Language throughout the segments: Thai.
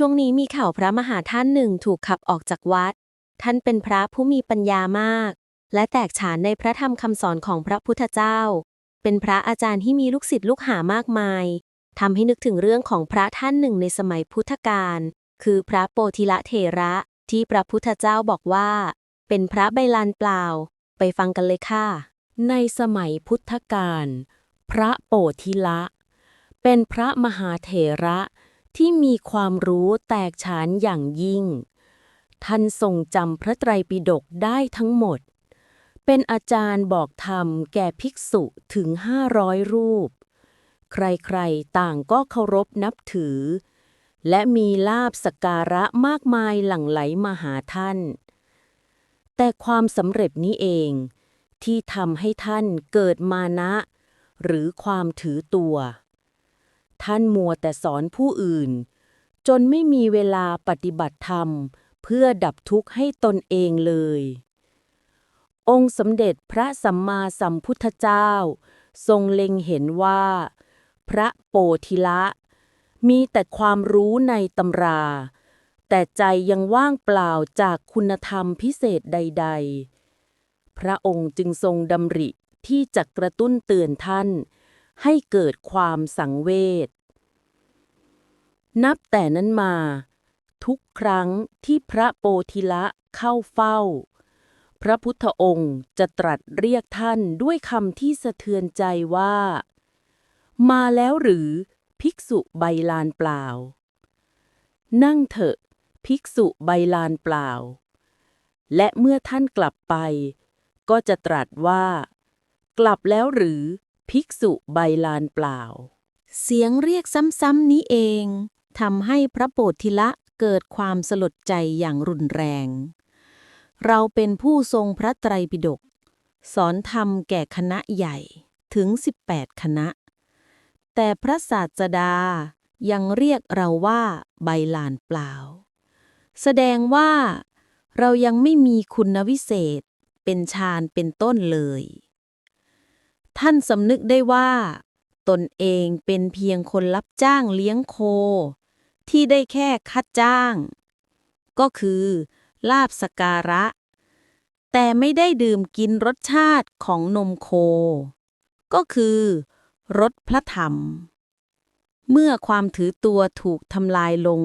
ช่วงนี้มีข่าวพระมหาท่านหนึ่งถูกขับออกจากวัด ท่านเป็นพระผู้มีปัญญามาก และแตกฉานในพระธรรมคำสอนของพระพุทธเจ้า เป็นพระอาจารย์ที่มีลูกศิษย์ลูกหามากมายทำให้นึกถึงเรื่องของพระท่านหนึ่งในสมัยพุทธกาลคือพระโปธิละเถระที่พระพุทธเจ้าบอกว่า เป็นพระใบลานเปล่า ไปฟังกันเลยค่ะ ในสมัยพุทธกาลพระโปธิละ เป็นพระมหาเถระ ที่มีความรู้แตกฉานอย่างยิ่ง ท่านทรงจำพระไตรปิฎกได้ทั้งหมด เป็นอาจารย์บอกธรรมแก่ภิกษุถึงห้าร้อยรูป ใครๆต่างก็เคารพนับถือ และมีลาบสกการะมากมายหลั่งไหลมาหาท่าน แต่ความสำเร็จนี้เองที่ทำให้ท่านเกิดมานะ หรือความถือตัว ท่านมัวแต่สอนผู้อื่น จนไม่มีเวลาปฏิบัติธรรม เพื่อดับทุกข์ให้ตนเองเลย องค์สมเด็จพระสัมมาสัมพุทธเจ้า ทรงเล็งเห็นว่า พระโปธิละ มีแต่ความรู้ในตำรา แต่ใจยังว่างเปล่าจากคุณธรรมพิเศษใด ๆ พระองค์จึงทรงดำริที่จะกระตุ้นเตือนท่าน ให้เกิดความสังเวช นับแต่นั้นมา ทุกครั้งที่พระโปธิละเข้าเฝ้า พระพุทธองค์จะตรัสเรียกท่านด้วยคำที่สะเทือนใจว่า มาแล้วหรือภิกษุใบลานเปล่า นั่งเถอะภิกษุใบลานเปล่า และเมื่อท่านกลับไป ก็จะตรัสว่า กลับแล้วหรือ ภิกษุใบลานเปล่า เสียงเรียกซ้ำๆนี้เองทำให้พระโปธิละเกิดความสลดใจอย่างรุนแรง เราเป็นผู้ทรงพระไตรปิฎกสอนธรรมแก่คณะใหญ่ถึง 18 คณะ แต่พระศาสดายังเรียกเราว่าใบลานเปล่า แสดงว่าเรายังไม่มีคุณวิเศษ เป็นฌานเป็นต้นเลย ท่านสำนึกได้ว่า ตนเองเป็นเพียงคนรับจ้างเลี้ยงโค ที่ได้แค่คัดจ้าง ก็คือลาบสการะ แต่ไม่ได้ดื่มกินรสชาติของนมโค ก็คือรสพระธรรม เมื่อความถือตัวถูกทำลายลง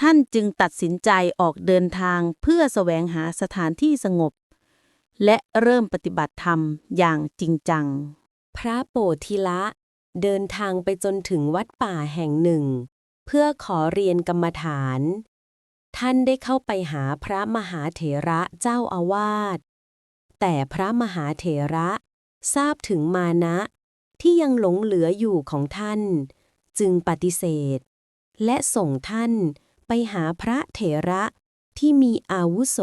ท่านจึงตัดสินใจออกเดินทางเพื่อแสวงหาสถานที่สงบ และเริ่มปฏิบัติธรรมอย่างจริงจัง พระโปธิละ เดินทางไปจนถึงวัดป่าแห่งหนึ่ง เพื่อขอเรียนกรรมฐาน ท่านได้เข้าไปหาพระมหาเถระเจ้าอาวาส แต่พระมหาเถระทราบถึงมานะที่ยังหลงเหลืออยู่ของท่าน จึงปฏิเสธ และส่งท่านไปหาพระเถระ ที่มีอาวุโส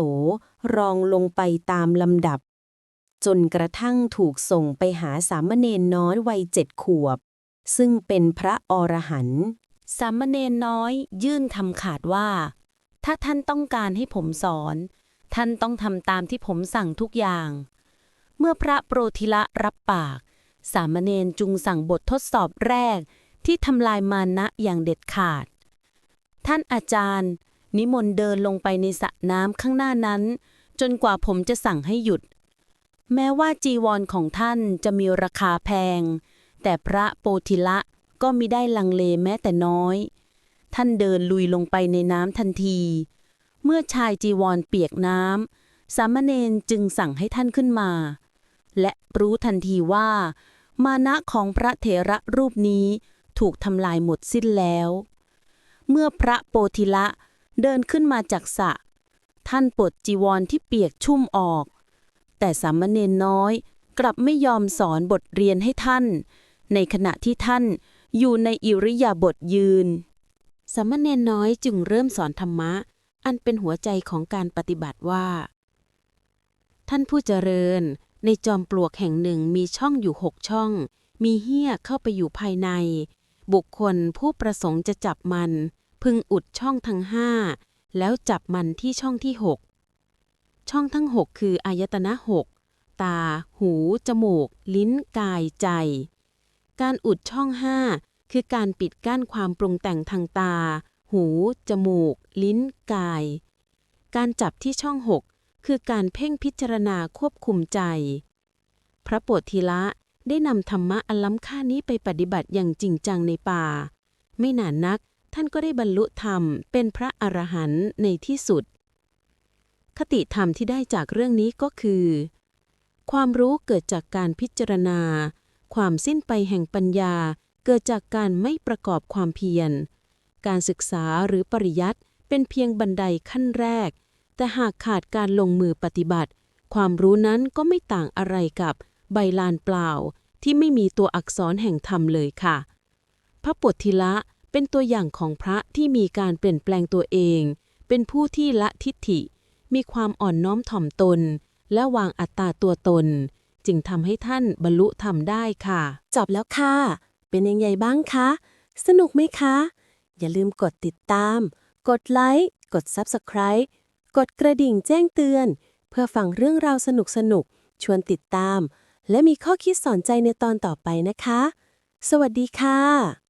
รองลงไปตามลำดับ จนกระทั่งถูกส่งไปหาสามเณรน้อยวัยเจ็ดขวบ ซึ่งเป็นพระอรหันต์สามเณรน้อยยื่นคำขาดว่า ถ้าท่านต้องการให้ผมสอน ท่านต้องทำตามที่ผมสั่งทุกอย่าง เมื่อพระโปรธิละรับปาก สามเณรจุงสั่งบททดสอบแรกที่ทำลายมานะอย่างเด็ดขาด ท่านอาจารย์ นิมนต์เดินลงไปในสระน้ำข้างหน้านั้น จนกว่าผมจะสั่งให้หยุด แม้ว่าจีวรของท่านจะมีราคาแพง แต่พระโปธิละก็มิได้ลังเลแม้แต่น้อย ท่านเดินลุยลงไปในน้ำทันที เมื่อชายจีวรเปียกน้ำสามเณรจึงสั่งให้ท่านขึ้นมา และรู้ทันทีว่า มานะของพระเถระรูปนี้ถูกทำลายหมดสิ้นแล้ว เมื่อพระโปธิละ เดินขึ้นมาจากสระท่านปลดจีวรที่เปียกชุ่มออก แต่สามเณรน้อยกลับไม่ยอมสอนบทเรียนให้ท่าน ในขณะที่ท่านอยู่ในอิริยาบถยืน สามเณรน้อยจึงเริ่มสอนธรรมะ อันเป็นหัวใจของการปฏิบัติว่า ท่านผู้เจริญ ในจอมปลวกแห่งหนึ่งมีช่องอยู่หกช่อง มีเหี้ยเข้าไปอยู่ภายใน บุคคลผู้ประสงค์จะจับมัน พึงอุดช่องทั้งห้าแล้วจับมันที่ช่องที่หกช่องทั้งหกคืออายตนะหกตา หู จมูก ลิ้น กาย ใจ การอุดช่องห้าคือการปิดกั้นความปรุงแต่งทางตา หู จมูก ลิ้น กาย การจับที่ช่องหกคือการเพ่งพิจารณาควบคุมใจ พระโปรดทีละได้นำธรรมะอันล้ำค่านี้ไปปฏิบัติอย่างจริงจังในป่า ไม่นานนัก ท่านก็ได้บรรลุธรรมเป็นพระอรหันต์ในที่สุด คติธรรมที่ได้จากเรื่องนี้ก็คือ ความรู้เกิดจากการพิจารณา ความสิ้นไปแห่งปัญญาเกิดจากการไม่ประกอบความเพียร การศึกษาหรือปริยัติเป็นเพียงบันไดขั้นแรก แต่หากขาดการลงมือปฏิบัติ ความรู้นั้นก็ไม่ต่างอะไรกับใบลานเปล่าที่ไม่มีตัวอักษรแห่งธรรมเลยค่ะ พระปฏทิละ เป็นตัวอย่างของพระที่มีการเปลี่ยนแปลงตัวเอง เป็นผู้ที่ละทิฏฐิ มีความอ่อนน้อมถ่อมตน และวางอัตตาตัวตน จึงทำให้ท่านบรรลุธรรมได้ค่ะ จบแล้วค่ะ เป็นยังไงบ้างคะ สนุกไหมคะ อย่าลืมกดติดตาม กดไลค์ กด Subscribe กดกระดิ่งแจ้งเตือน เพื่อฟังเรื่องราวสนุกๆชวนติดตาม และมีข้อคิดสอนใจในตอนต่อไปนะคะ สวัสดีค่ะ